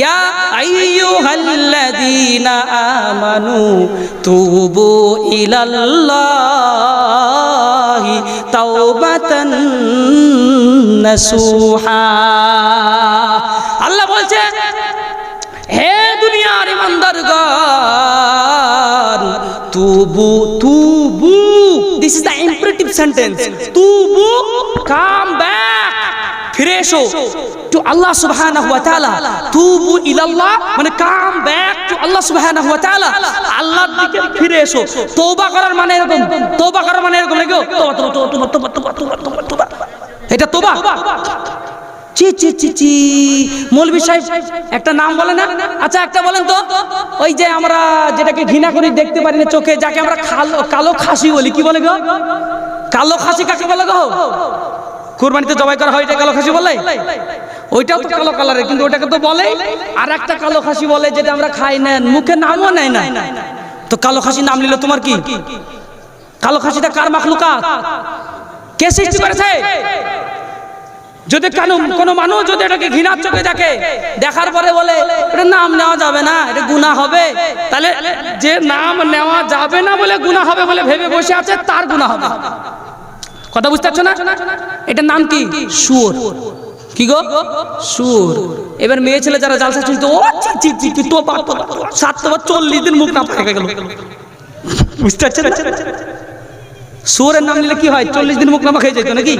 ইয়া আইয়ুহাল্লাযীনা আমানু তুবু ইলাল্লাহি তাওবাতান নাসুহা। আল্লাহ বলছে, হে দুনিয়ার ইমানদারগণ, তুবু তুবু this is the imperative sentence তুবু come back ফিরে এসো। টু আল্লাহ সুবহানাহু ওয়া তাআলা তুবু ইলাল্লাহ মানে কাম ব্যাক টু আল্লাহ সুবহানাহু ওয়া তাআলা আল্লাহর দিকে ফিরে এসো। তওবা করার মানে এরকম। তওবা করার মানে এরকম নাকি? তওবা তওবা তওবা তওবা তওবা তওবা তওবা তওবা এটা তওবা? চি চি চি চি। মৌলভী সাহেব, একটা নাম বলে না? আচ্ছা একটা বলেন তো। ওই যে আমরা যেটাকে ঘৃণা করি দেখতে পারি না চোখে, যাকে আমরা কালো খাসি বলি। কি বলে গো? কালো খাসি কাকে বলে গো? কুরবানিতে জবাই করা হয় এটা কালো খাসি বলে? ওইটাও তো কালো কালারের, কিন্তু ওটাকে তো বলে আর একটা কালো খাসি বলে যেটা আমরা খাই নেন মুখে নামও নেয় না। তো কালো খাসি নাম নিল তোমার কি? কালো খাসিটা কার মাখলুকাত? কে সৃষ্টি করেছে? যদি কানো কোনো মানুষ যদি এটাকে ঘৃণার চোখে দেখে, দেখার পরে বলে, এটা নাম নেওয়া যাবে না, এটা গুনাহ হবে। তাহলে যে নাম নেওয়া যাবে না বলে গুনাহ হবে বলে ভেবে বসে আছে, তার গুনাহ হবে। কথা বুঝতে পারছ না? এটার নাম কি? সুর কি গো? সুর। এবার মেয়ে ছেলে যারা জালসা চলতো ও চি, তো বাপ তো সাত তো বাপ, চল্লিশ দিন মুখ না পাকে গেল। বুঝতে পারছেন সুরের নাম নিলে কি হয়? চল্লিশ দিন মুখ না খেয়ে যেত নাকি?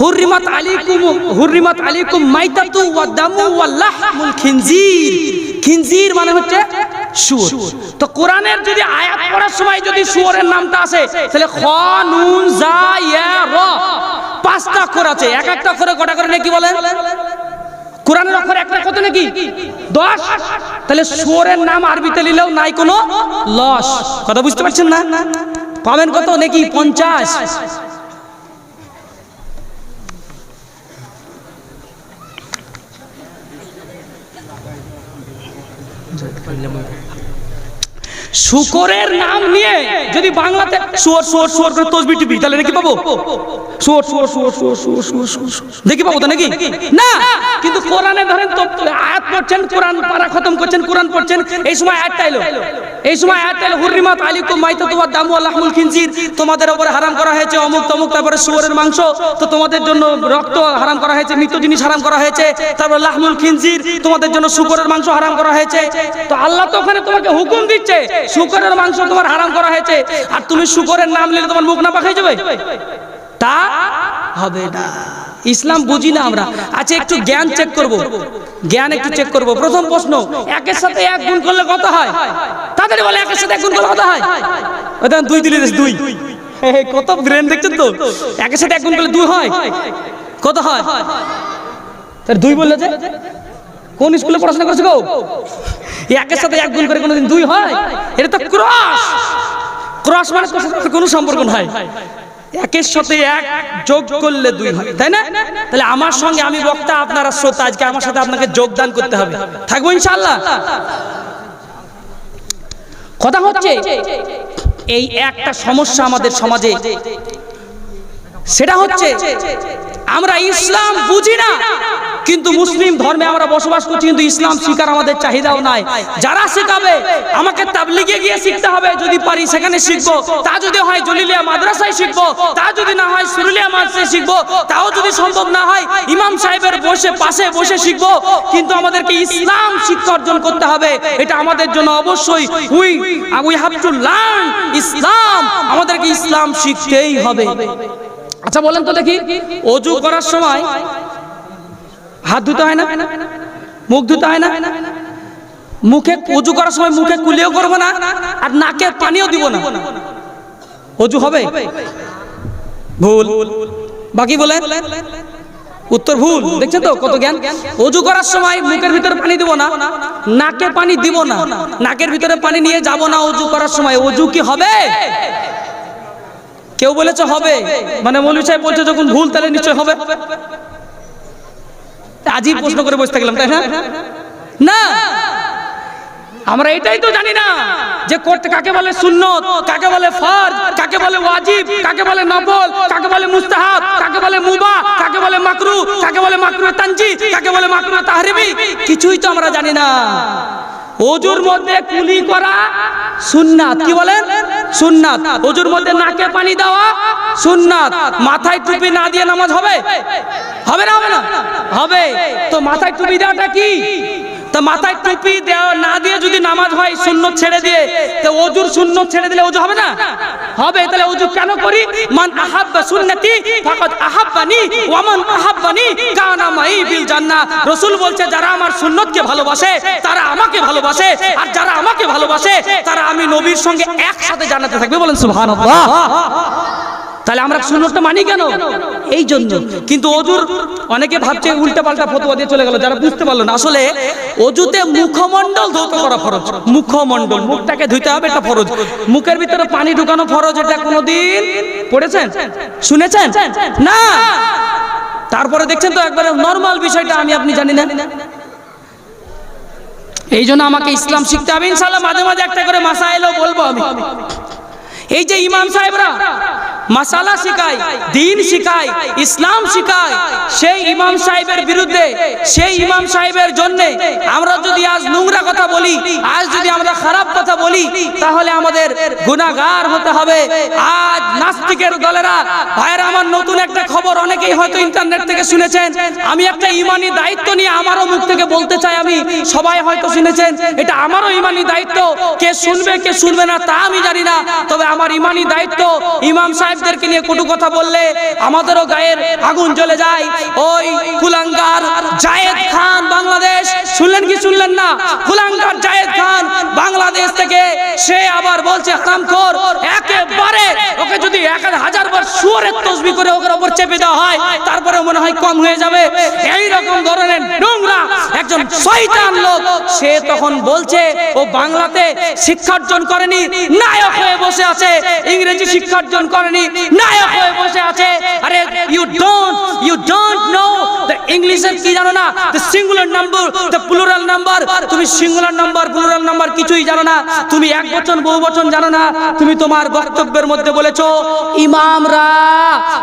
হুররিমাত আলাইকুম হুররিমাত আলাইকুম মাইতাতু ওয়া দামু ওয়া লাহমুল খিনজির। খিনজির মানে হচ্ছে শুয়োর তো কোরআনের যদি আয়াত পড়ার সময় যদি শুয়োরের নামটা আসে তাহলে খ নুন জা ইয়া র। পাঁচটা অক্ষর আছে, এক একটা অক্ষরে কটা করে নাকি বলেন? কোরআনের অক্ষর একটা কত নাকি? দশ? তাহলে শুয়োরের নাম আরবিতে নিলেও নাই কোনো লস। কথা বুঝতে পারছেন না? পাবেন কত নাকি? পঞ্চাশ। শুকরের নাম নিয়ে যদি বাংলাতে শুয়োর শুয়োর শুয়োর করে তসবি টিপি, তাহলে নাকি পাবো? শুয়োর শুয়োর শুয়োর শুয়োর শুয়োর শুয়োর শুয়োর দেখি পাবো তো নাকি? না, কিন্তু কোরআনে ধরেন তো আয়াত পড়ছেন, কোরআন পারা খতম করছেন, কোরআন পড়ছেন, এই সময় আয়াত এলো এই সময় আয়াত এলো হুররিমাত আলিকুম মাইতা তোমার দামু আল্লাহমুল খিনজির। তোমাদের উপরে হারাম করা হয়েছে অমুক তমুক, তারপরে শুয়োরের মাংস। তো তোমাদের জন্য রক্ত হারাম করা হয়েছে মৃত জিনিস হারাম করা হয়েছে, তারপর লাহমুল খিনজির। তোমাদের জন্য শুকরের মাংস হারাম করা হয়েছে। তো আল্লাহ তো ওখানে তোমাকে হুকুম দিচ্ছে শুকরের মাংস তোমার হারাম করা হয়েছে। আর তুমি শুকরের নাম নিলে তোমার মুখ না পাখাই যাবে? তা হবে না। ইসলাম বুঝি না আমরা। আচ্ছা একটু জ্ঞান চেক করব। জ্ঞান একটু চেক করব। প্রথম প্রশ্ন, একের সাথে এক গুণ করলে কত হয়? তাড়াতাড়ি বলে, একের সাথে এক গুণ করলে কত হয়? দেখেন, দুই দিলে দুই। কত ব্রেন দেখছেন তো? একের সাথে এক গুণ করলে দুই হয়? কত হয়? তার দুই বললে যে, কোন স্কুলে পড়াশোনা করছ গো? একের সাথে এক গুণ করে কোনোদিন দুই হয়? এটা তো ক্রস। ক্রস মানে কোনো সম্পর্ক নাই। একের সাথে এক যোগ করলে দুই হয়, তাই না? তাহলে আমার সঙ্গে আমি বক্তা, আপনারা শ্রোতা, আজকে আমার সাথে আপনাকে যোগদান করতে হবে। থাকব ইনশাআল্লাহ? কথা হচ্ছে, এই একটা সমস্যা আমাদের সমাজে। সেটা হচ্ছে আমরা ইসলাম বুঝি না। কিন্তু মুসলিম ধর্মে আমরা বসবাস করছি, কিন্তু ইসলাম শিকার আমাদের চাহিদাও নাই। যারা শেখাবে, আমাকে তাবলিগে গিয়ে শিখতে হবে। যদি পারি সেখানে শিখব। তা যদি হয় জলিলিয়া মাদ্রাসায় শিখব। তা যদি না হয় সুরুলিয়া মাদ্রাসায় শিখব। তাও যদি সম্ভব না হয়, ইমাম সাহেবের বসে, পাশে বসে শিখব। কিন্তু আমাদেরকে ইসলাম শিক্ষা অর্জন করতে হবে। এটা আমাদের জন্য অবশ্যই we we have to learn Islam. আমাদেরকে ইসলাম শিখতেই হবে। আচ্ছা বলেন তো দেখি। অজু করার সময় হাত ধুতে হয় না? মুখ ধুতে হয় না? মুখে অজু করার সময় মুখে কুলিও করব না আর নাকে পানিও দিব না? অজু হবে? ভুল। বাকি বলে উত্তর ভুল। দেখছেন তো কত জ্ঞান? অজু করার সময় মুখের ভিতরে পানি দিব না, নাকে পানি দিব না, নাকের ভিতরে পানি নিয়ে যাব না অজু করার সময়। অজু কি হবে? কেউ বলেছে হবে। মানে মৌলী সাহেব বলছে যখন ভুল, তাহলে নিশ্চয় হবে। আজই প্রশ্ন করে বসে থাকলাম, তাই না? না। আমরা এটাই তো জানি না যে করতে কাকে বলে সুন্নত, কাকে বলে ফরজ, কাকে বলে ওয়াজিব, কাকে বলে নফল, কাকে বলে মুস্তাহাব, কাকে বলে মুবা কাকে বলে মাকরু, কাকে বলে মাকরু তানজি কাকে বলে মাকরু তাহরিমি, কিছুই তো আমরা জানি না। অজুর মধ্যে কুলি করা সুন্নাত, কি বলেন? সুন্নাত। অজুর মধ্যে নাকে পানি দেওয়া সুন্নাত। মাথায় টুপি না দিয়ে নামাজ হবে? হবে না হবে না? হবে। তো মাথায় টুপি দেওয়াটা কি? তা মাথায় টুপি দেওয়া না দিয়ে যদি নামাজ হয় সুন্নত ছেড়ে দিয়ে, তো অজুর সুন্নত ছেড়ে দিলে অজু হবে না? হবে, তাহলে অজু কেন করি? মান আহাব্বা সুন্নতি, ফাকাদ আহাব্বানি ওয়া মান আহাব্বানি, কানা মাই বিল জান্নাহ। রাসূল বলছে, যারা আমার সুন্নতকে ভালোবাসে, তারা আমাকে ভালোবাসে, আর যারা আমাকে ভালোবাসে, তারা আমি নবীর সঙ্গে একসাথে জান্নাতে থাকবে বলেন সুবহানাল্লাহ। তাহলে আমরা সুন্নতটা মানি কেন? এই জন্য। কিন্তু অজুর অনেকে ভাবছে উল্টা পাল্টা ফতোয়া দিয়ে চলে গেল, যারা বুঝতে পারল না। আসলে অজুতে মুখমণ্ডল ধৌত করা ফরজ। মুখমণ্ডল, মুখটাকে ধুইতে হবে, এটা ফরজ। মুখের ভিতরে পানি ঢুকানো ফরজ, এটা কোনোদিন পড়েছেন? শুনেছেন? না! তারপরে দেখছেন তো একবারে নর্মাল বিষয়টা আমি আপনি জানি না। এই জন্য আমাকে ইসলাম শিখতে হবে। ইনশাল্লাহ মাঝে মাঝে একটা করে মাসা এলো বলব আমি। এই যে ইমাম সাহেবরা মাসালা শিখায়, দিন শিখায়, ইসলাম শিখায়, সেই ইমাম সাহেবের বিরুদ্ধে, সেই ইমাম সাহেবের জন্য আমরা যদি আজ নোংরা কথা বলি, আজ যদি আমরা খারাপ কথা বলি, তাহলে আমাদের গুনাহগার হতে হবে। আজ নাস্তিকের দলেরা, ভাইয়ের আমার নতুন একটা খবর অনেকেই হয়তো ইন্টারনেট থেকে শুনেছেন। আমি একটা ইমানি দায়িত্ব নিয়ে আমারও মুখ থেকে বলতে চাই আমি, সবাই হয়তো শুনেছেন, এটা আমারও ইমানি দায়িত্ব। কে শুনবে কে শুনবে না, তা আমি জানি না। তবে আমার ইমানি দায়িত্ব ইমাম সাহেবদেরকে নিয়ে কটু কথা বললে আমাদেরও গায়ের আগুন জ্বলে যায়। ওই কুলাঙ্গার জায়েদ খান বাংলাদেশ। শুনলেন কি শুনলেন না? কুলাঙ্গার জায়েদ খান বাংলাদেশ থেকে সে আবার বলছে হারামখোর একেবারে ওকে যদি এক হাজার বার সুরের তসবি করে ওকে ওপর চেপে দেওয়া হয় তারপরে মনে হয় কম হয়ে যাবে। এই রকম ধরনের নোংরা একজন শয়তান লোক, সে তখন বলছে, ও বাংলাতে শিক্ষা অর্জন করেনি, নায়ক হয়ে বসে আছে। ইংরেজি শিক্ষার্জন করেনি নায়ক হয়ে বসে আছে। আরে you don't you don't know the ইংলিশের কি জানো না? The singular number the plural number তুমি সিঙ্গুলার নাম্বার প্লুরাল নাম্বার কিছুই জানো না। তুমি এক বচন বহু বচন জানো না। তুমি তোমার বক্তব্যের মধ্যে বলেছ ইমামরা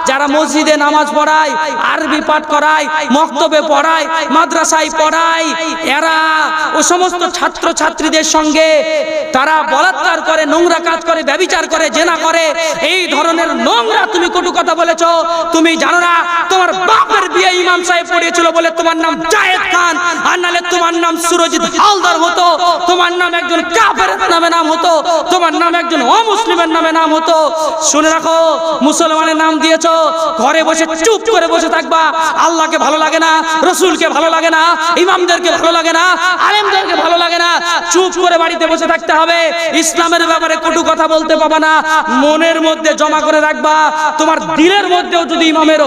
যারা মসজিদে নামাজ পড়ায় আরবি পাঠ করায় মক্তবে পড়ায় মাদ্রাসায় পড়ায় এরা ও সমস্ত ছাত্র ছাত্রীদের সঙ্গে তারা বলাৎকার করে, নোংরা কাজ করে, ব্যবিচার করে, জেনা করে। এই ধরনের নোংরা তুমি কটু কথা বলেছ, তুমি জানো না, তোমার বাপের বিয়ে ইমাম সাহেব পড়িয়েছিল বলে তোমার নাম জায়েদ খান, আর নালে তোমার নাম সুরজিৎ হালদার হতো, তোমার নাম একজন কাফের নামে নাম হতো, তোমার নাম একজন অমুসলিমের নামে নাম হতো। শুনে রাখো, মুসলমানের নাম দিয়েছ, ঘরে বসে চুপ করে বসে থাকবা, আল্লাহকে ভালো লাগে না, রসুলকে ভালো লাগে না, ইমামদেরকে ভালো লাগে না আলেমদেরকে ভালো লাগে না, চুপ করে বাড়িতে বসে থাকতে হবে। ইসলামের ব্যাপারে কটু কথা বলতে পাবা না, মনের মধ্যে জমা করে রাখবা। তোমার দিলের মধ্যেও যদি ইমামের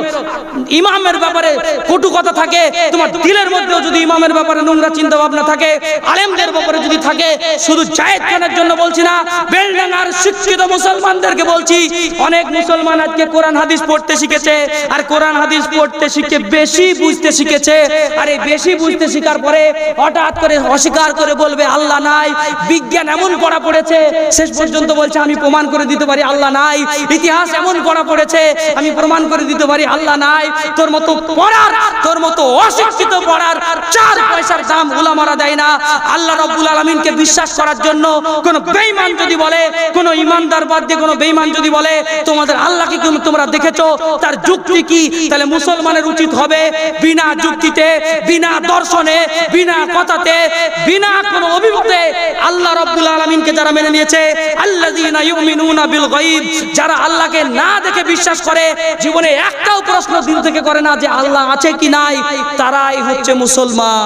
ইমামের ব্যাপারে কটু কথা থাকে, তোমার দিলের মধ্যেও যদি ইমামের ব্যাপারে নোংরা চিন্তা ভাবনা থাকে, আলেমদের ব্যাপারে যদি থাকে, শুধু জায়েদ খানের জন্য বলছি না, বেলডাঙ্গার শিক্ষিত মুসলমানদেরকে বলছি, অনেক মুসলমান আজকে কোরআন, হাদিস পড়তে শিখেছে, আর কোরআন, হাদিস পড়তে শিখে বেশি বুঝতে শিখেছে, আর এই বেশি বুঝতে শিখার পরে হঠাৎ করে অস্বীকার করে বলবে, আল্লাহ নাই। বিজ্ঞান এমন পড়া পড়েছে, শেষ পর্যন্ত বলছে, আমি প্রমাণ করে দিতে পারি, আল্লাহ নাই। ইতিহাস এমন পড়া পড়েছে, আমি প্রমাণ করে দিতে পারি, আল্লাহ নাই। তোর মতো পড়ার, তোর মতো অশিক্ষিত পড়ার চার পয়সার দাম উলামারা দেয় না। আল্লাহ রব্বুল আলমিনকে বিশ্বাস করার জন্য কোন বেঈমান যদি বলে, কোন ইমানদার বাদ দিয়ে কোন বেঈমান যদি বলে, তোমাদের আল্লাহকে তোমরা দেখেছ? তার যুক্তি কি? তাহলে মুসলমানের উচিত হবে বিনা যুক্তিতে, বিনা দর্শনে, বিনা কথাতে বিনা কোনো অভিমতে আল্লাহ রব্দুল আলমিনকে যারা মেনে নিয়েছে আল্লাযীনা ইউমিনুনা বিল গায়ব যারা আল্লাহকে না দেখে বিশ্বাস করে জীবনে একটাও প্রশ্ন দিন থেকে করে না যে আল্লাহ আছে কি নাই তারাই হচ্ছে মুসলমান।